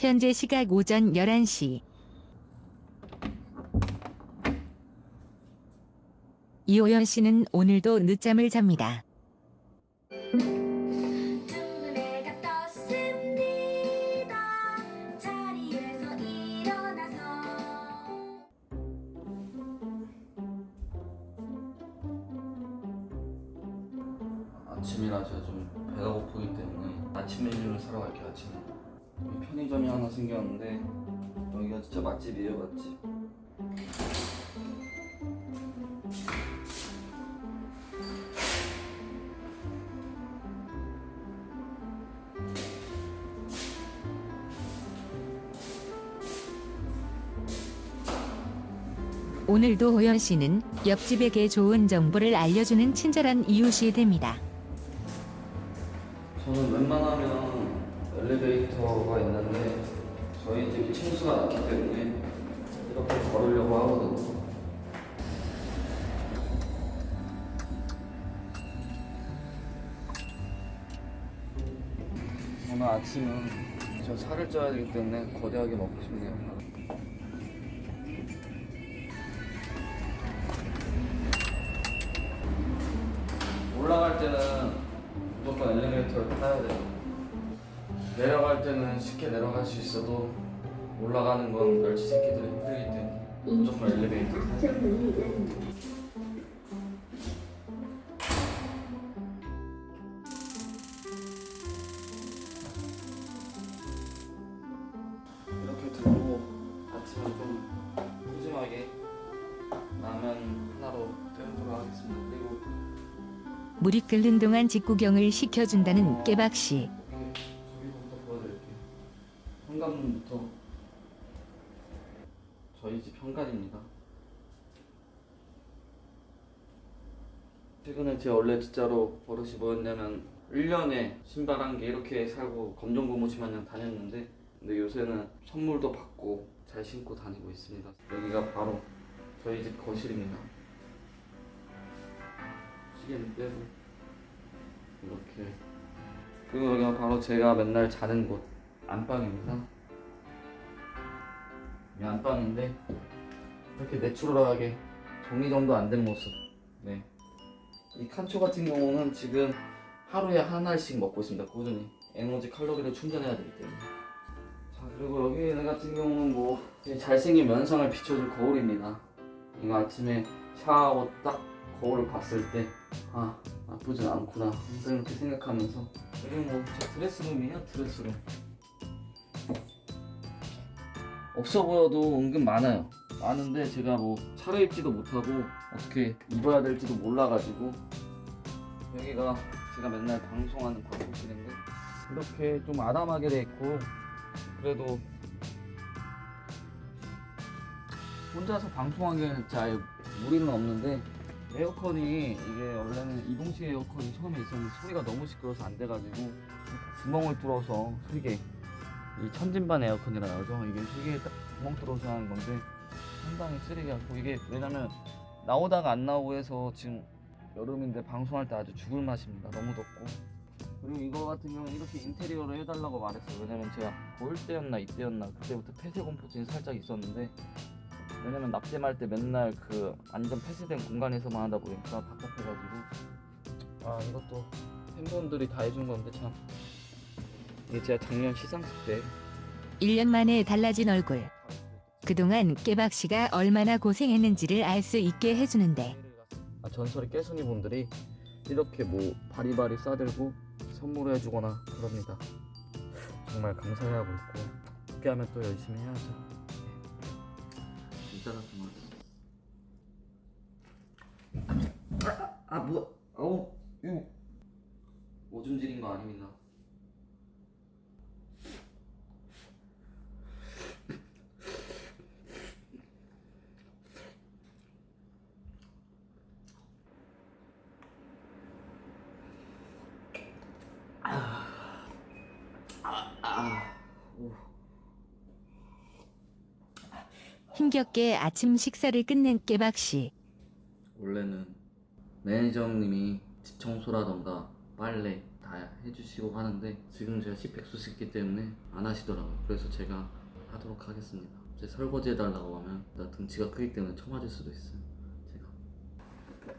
현재 시각 오전 11시. 이호연 씨는 오늘도 늦잠을 잡니다. 아침이라 제가 좀 배가 고프기 때문에 아침 메뉴를 사러 갈게요 아침 여기 편의점이 하나 생겼는데 여기가 진짜 맛집이에요 맛집 오늘도 호연 씨는 옆집에게 좋은 정보를 알려주는 친절한 이웃이 됩니다. 저는 웬만하면 엘리베이터가 있는데 저희 집이 층수가 낮기 때문에 이렇게 걸으려고 하거든요 오늘 아침은 저 살을 쪄야 되기 때문에 거대하게 먹고 싶네요 올라갈 때는 무조건 엘리베이터를 타야 돼요. 내려갈 때는 쉽게 내려갈 수 있어도 올라가는 건 멸치 새끼들이 힘들기 때문에 무조건 엘리베이터. 이렇게 들고 아침에 좀 푸짐하게 라면 하나로 때우도록 하겠습니다. 그리고 물이 끓는 동안 직구경을 시켜준다는 깨박 씨. 현관문부터 저희 집 현관입니다. 최근에 제가 원래 진짜로 버릇이 뭐였냐면 1년에 신발 한 개 이렇게 살고 검정고무신 마냥 다녔는데 근데 요새는 선물도 받고 잘 신고 다니고 있습니다. 여기가 바로 저희 집 거실입니다. 시계는 빼고 이렇게 그리고 여기가 바로 제가 맨날 자는 곳 안방입니다. 이 안방인데 이렇게 내추럴하게 정리정도 안 된 모습. 네. 이 칸초 같은 경우는 지금 하루에 한 알씩 먹고 있습니다. 꾸준히 에너지 칼로리를 충전해야 되기 때문에. 자 그리고 여기 같은 경우는 뭐 잘생긴 면상을 비춰줄 거울입니다. 이거 아침에 샤워하고 딱 거울을 봤을 때 아 나쁘진 않구나 항상 이렇게 생각하면서 여기 뭐저 드레스룸이에요 드레스룸 없어 보여도 은근 많아요. 많은데 제가 뭐 차려입지도 못하고 어떻게 입어야 될지도 몰라가지고 여기가 제가 맨날 방송하는 방송실인데 이렇게 좀 아담하게 돼 있고 그래도 혼자서 방송하기에는 아예 무리는 없는데 에어컨이 이게 원래는 이동식 에어컨이 처음에 있었는데 소리가 너무 시끄러워서 안 돼가지고 구멍을 뚫어서 세개 이 천진반 에어컨이라 하죠? 이게 세 개에 딱 구멍 뚫어서 하는 건데 상당히 쓰레기 같고 이게 왜냐면 나오다가 안 나오고 해서 지금 여름인데 방송할 때 아주 죽을 맛입니다. 너무 덥고. 그리고 이거 같은 경우는 이렇게 인테리어를 해달라고 말했어요. 왜냐면 제가 볼 때였나 이때였나 그때부터 폐쇄 공포증이 살짝 있었는데 왜냐면 납땜할 때 맨날 그 완전 폐쇄된 공간에서만 하다 보니까 답답해가지고. 아 이것도 팬분들이 다 해준 건데 참 이게 제가 작년 시상식 때. 1년 만에 달라진 얼굴. 그동안 깨박 씨가 얼마나 고생했는지를 알 수 있게 해주는데. 아, 전설의 깨순이 분들이 이렇게 뭐 바리바리 싸들고 선물을 해주거나 그럽니다. 정말 감사해하고 있고 함께 하면 또 열심히 해야죠. 이따가 좀 아, 아 뭐야 아우 이거 오줌질인 거 아닙니다 힘겹게 아침 식사를 끝낸 깨박 씨. 원래는 매니저님이 집 청소라던가 빨래 다다 해주시고 하는데 지금 제가 심폐소생기 때문에 안 하시더라고요. 그래서 제가 하도록 하겠습니다. 제 설거지 해달라고 하면 나 등치가 크기 때문에 처맞을 수도 있어요. 제가.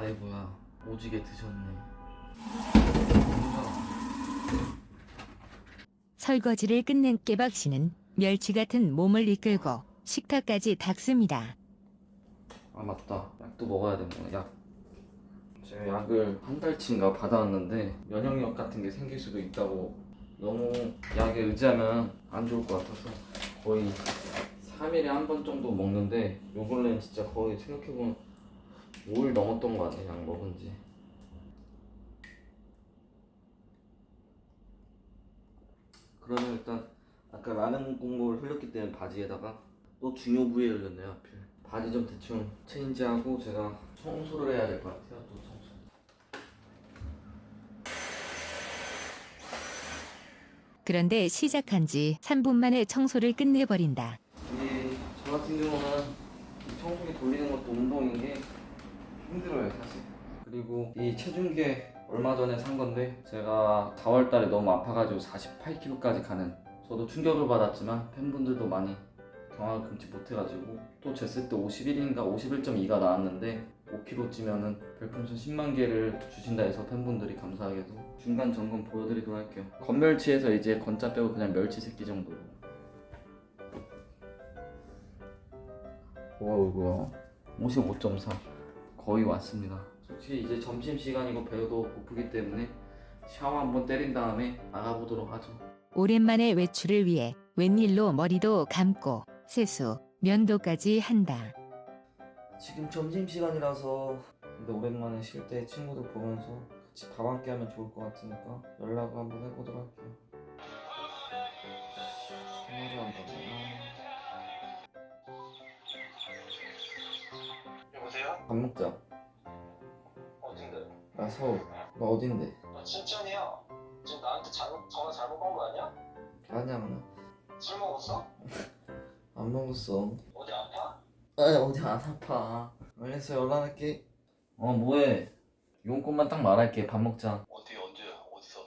아이고야 오지게 드셨네. 설거지를 끝낸 깨박 씨는 멸치 같은 몸을 이끌고 식탁까지 닦습니다. 아 맞다. 약도 먹어야 되는 약. 제가 약을 한 달치인가 받아왔는데 면역력 같은 게 생길 수도 있다고 너무 약에 의지하면 안 좋을 것 같아서 거의 3일에 한 번 정도 먹는데 요 근래는 진짜 거의 생각해보면 5일 넘었던 것 같아요 약 먹은 지. 그러면 일단 아까 라면 국물 흘렸기 때문에 바지에다가 또 중요 부위에 흘렸네요 하필. 바지 좀 대충 체인지하고 제가 청소를 해야 될 것 같아요 또 청소. 그런데 시작한 지 3분 만에 청소를 끝내버린다. 이저 같은 경우는 이 청소기 돌리는 것도 운동인 게 힘들어요 사실. 그리고 이 체중계 얼마 전에 산 건데 제가 4월 달에 너무 아파가지고 48kg까지 가는 저도 충격을 받았지만 팬분들도 많이 경악을 금치 못해가지고 또 쟀을 때 51인가 51.2가 나왔는데 5kg 찌면은 별풍선 10만 개를 주신다 해서 팬분들이 감사하게도 중간 점검 보여드리도록 할게요. 건멸치에서 이제 건자 빼고 그냥 멸치 새끼 정도로. 어이구야? 55.4 거의 왔습니다. 솔직히 이제 점심시간이고 배도 고프기 때문에 샤워 한번 때린 다음에 나가보도록 하죠 오랜만에 외출을 위해 웬일로 머리도 감고 세수, 면도까지 한다. 지금 점심시간이라서 근데 오랜만에 쉴 때 친구들 보면서 같이 밥 함께 하면 좋을 것 같으니까 연락을 한번 해보도록 할게요 전화를 한다고 여보세요? 밥 먹자 어딘데? 나 서울 너 어딘데? 나 춘천이야. 나한테 잘못 전화 잘못 건 거 아니야? 아니야 나술 먹었어? 안 먹었어. 어디 아파? 아니 어디 안 아파. 알겠어 연락할게. 어 뭐해? 용건만 딱 말할게. 밥 먹자. 어디 언제 어디서?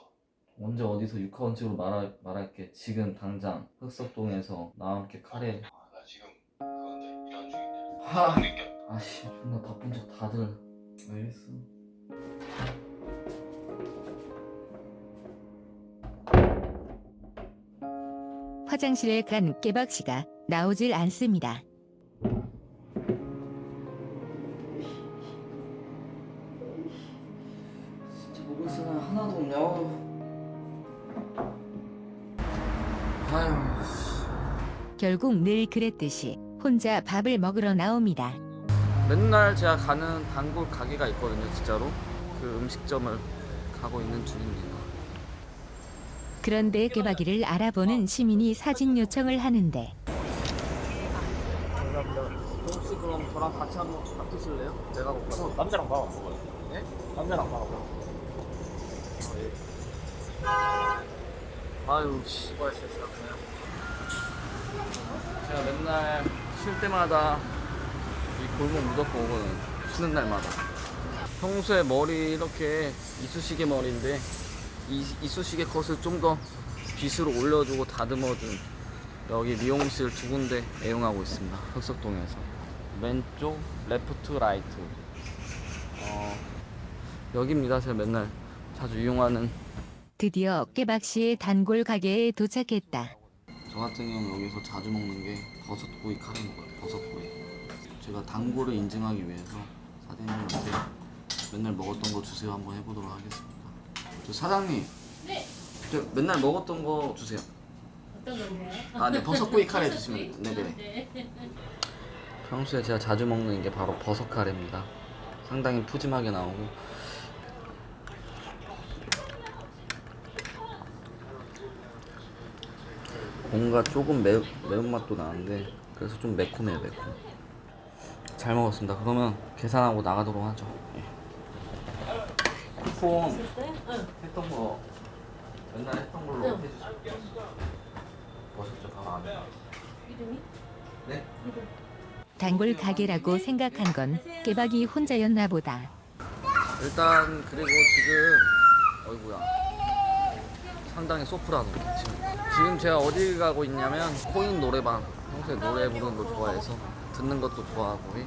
언제 어디서 육하원칙으로 말할, 말할게. 지금 당장 흑석동에서 나와 함께 카레. 아, 나 지금 그건데 일하는 중인데. 하! 그러니까 아씨 존나 바쁜 척 다들. 알겠어 화장실에 간 깨박 씨가 나오질 않습니다. 진짜 먹을 사람 하나도 없냐 아휴 결국 늘 그랬듯이 혼자 밥을 먹으러 나옵니다. 맨날 제가 가는 단골 가게가 있거든요 진짜로 그 음식점을 가고 있는 중입니다 그런데 깨박이를 알아보는 시민이 사진 요청을 하는데 혹시 그럼 저랑 같이 한번 밥 드실래요? 내가 고파서 남자랑 밥안 먹어요. 네? 남자랑 밥 먹어. 아유 씨발했어 제가 맨날 쉴 때마다 이 골목 무조건 오거든 쉬는 날마다 평소에 머리 이렇게 이쑤시개 머리인데 이 이쑤시개 컷을 좀더 빗으로 올려주고 다듬어준 여기 미용실 두 군데 애용하고 있습니다 흑석동에서 왼쪽 레프트 라이트 어, 여기입니다 제가 맨날 자주 이용하는 드디어 깨박 씨의 단골 가게에 도착했다. 저 같은 경우는 여기서 자주 먹는 게 버섯구이 카레 먹어요. 버섯구이. 제가 단골을 인증하기 위해서 사장님한테 맨날 먹었던 거 주세요 한번 해보도록 하겠습니다. 저 사장님. 네. 저 맨날 먹었던 거 주세요. 어떤 건가요? 아, 네 버섯구이 카레 주시면 네네. 네. 평소에 제가 자주 먹는 게 바로 버섯 카레입니다. 상당히 푸짐하게 나오고. 뭔가 조금 매, 매운맛도 나는데 그래서 좀 매콤해요 매콤 잘 먹었습니다 그러면 계산하고 나가도록 하죠 예. 폰? 응. 했던 거 맨날 했던 걸로 응. 해주세요 버섯 좀 하나 안 해. 이름이? 네? 단골 가게라고 생각한 건 깨박이 혼자였나 보다. 일단 그리고 지금 어이구야. 상당히 소프라노 지금. 지금 제가 어디 가고 있냐면 코인 노래방. 평소에 노래 부르는 거 좋아해서 듣는 것도 좋아하고. 해.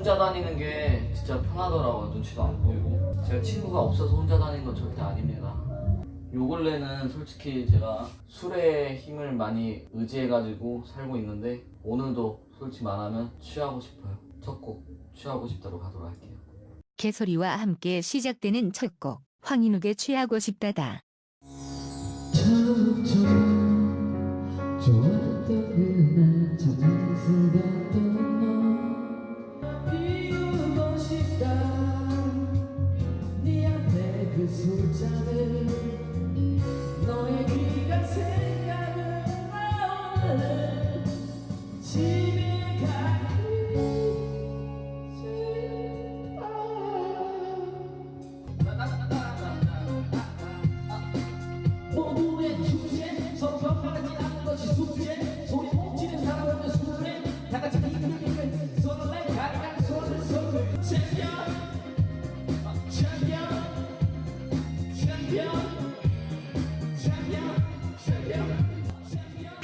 혼자 다니는 게 진짜 편하더라고요. 눈치도 안 보이고. 제가 친구가 없어서 혼자 다니는 건 절대 아닙니다. 요 근래는 솔직히 제가 술의 힘을 많이 의지해가지고 살고 있는데 오늘도 솔직히 말하면 취하고 싶어요. 첫 곡 취하고 싶다로 가도록 할게요. 개소리와 함께 시작되는 첫 곡 황인욱의 취하고 싶다다. 좋았던 그날 잠든 수갔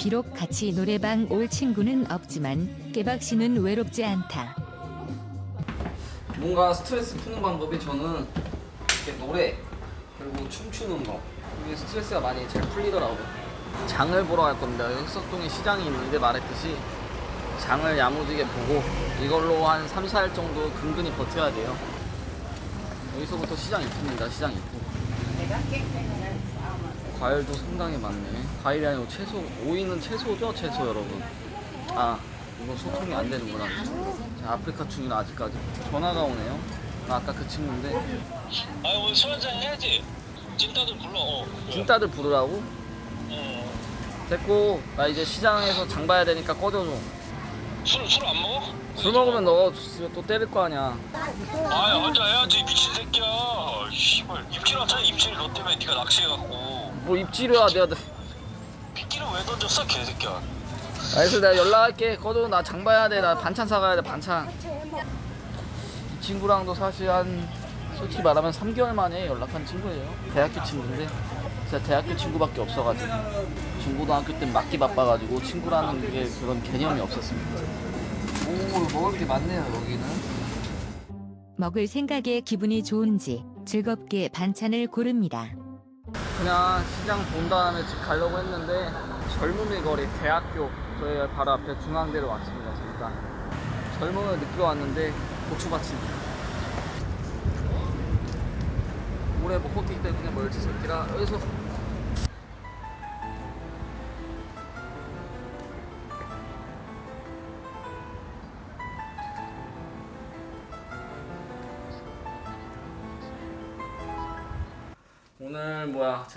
비록 같이 노래방 올 친구는 없지만 깨박 씨는 외롭지 않다. 뭔가 스트레스 푸는 방법이 저는 이렇게 노래 그리고 춤추는 거 이게 스트레스가 많이 잘 풀리더라고요. 장을 보러 갈 겁니다. 흑석동에 시장이 있는데 말했듯이 장을 야무지게 보고 이걸로 한 3, 4일 정도 근근히 버텨야 돼요. 여기서부터 시장 입구입니다. 시장 입구. 과일도 상당히 많네. 과일이 아니고 채소, 오이는 채소죠? 채소 여러분. 아, 이거 소통이 안 되는구나. 자, 아프리카 충이는 아직까지. 전화가 오네요. 나 아까 그 친구인데. 아 오늘 술 한잔 해야지 찐따들 불러 어. 찐따들 부르라고? 어. 됐고, 나 이제 시장에서 장 봐야 되니까 꺼져줘. 술, 술 안 먹어? 술 먹으면 너또 때릴 거 아니야. 아야 한잔 해야지 미친 새끼야 씨발 입질 왔잖아 입질 너 때문에 네가 낚시해갖고 뭐 입질이야, 내가. 빗기를 왜 던졌어 개새끼야 알겠어, 내가 연락할게. 꺼져, 나장 봐야 돼. 나 반찬 사가야 돼, 반찬. 이 친구랑도 사실 한, 솔직히 말하면 3개월 만에 연락한 친구예요. 대학교 친구인데, 진짜 대학교 친구밖에 없어가지고. 중고등학교 때 맞기 바빠가지고 친구라는 게 그런 개념이 없었습니다. 오, 먹을 게 많네요, 여기는. 먹을 생각에 기분이 좋은지 즐겁게 반찬을 고릅니다. 그냥 시장 본 다음에 집 가려고 했는데 젊음의 거리 대학교 저희 바로 앞에 중앙대로 왔습니다 잠깐 젊음을 느끼러 왔는데 고추밭입니다. 올해 먹고 뛰기 때문에 멀지 새끼라 여기서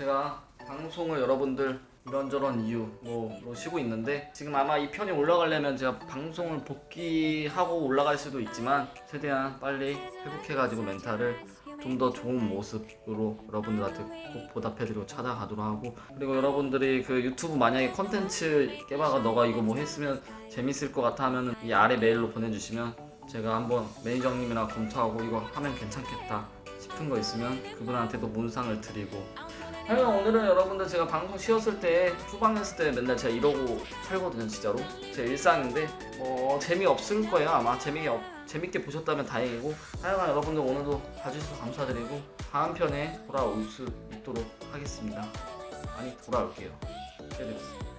제가 방송을 여러분들 이런저런 이유 뭐, 뭐 쉬고 있는데 지금 아마 이 편이 올라가려면 제가 방송을 복귀하고 올라갈 수도 있지만 최대한 빨리 회복해가지고 멘탈을 좀 더 좋은 모습으로 여러분들한테 꼭 보답해드리고 찾아가도록 하고 그리고 여러분들이 그 유튜브 만약에 컨텐츠 깨봐가 너가 이거 뭐 했으면 재밌을 것 같아 하면은 이 아래 메일로 보내주시면 제가 한번 매니저님이랑 검토하고 이거 하면 괜찮겠다 싶은 거 있으면 그분한테도 문상을 드리고 하여간 오늘은 여러분들 제가 방송 쉬었을 때 후방 했을 때 맨날 제가 이러고 살거든요 진짜로. 제 일상인데 어, 재미없을 거예요 아마. 재미 없, 재밌게 보셨다면 다행이고. 하여간 여러분들 오늘도 봐주셔서 감사드리고 다음 편에 돌아올 수 있도록 하겠습니다. 많이 돌아올게요. 기대되겠습니다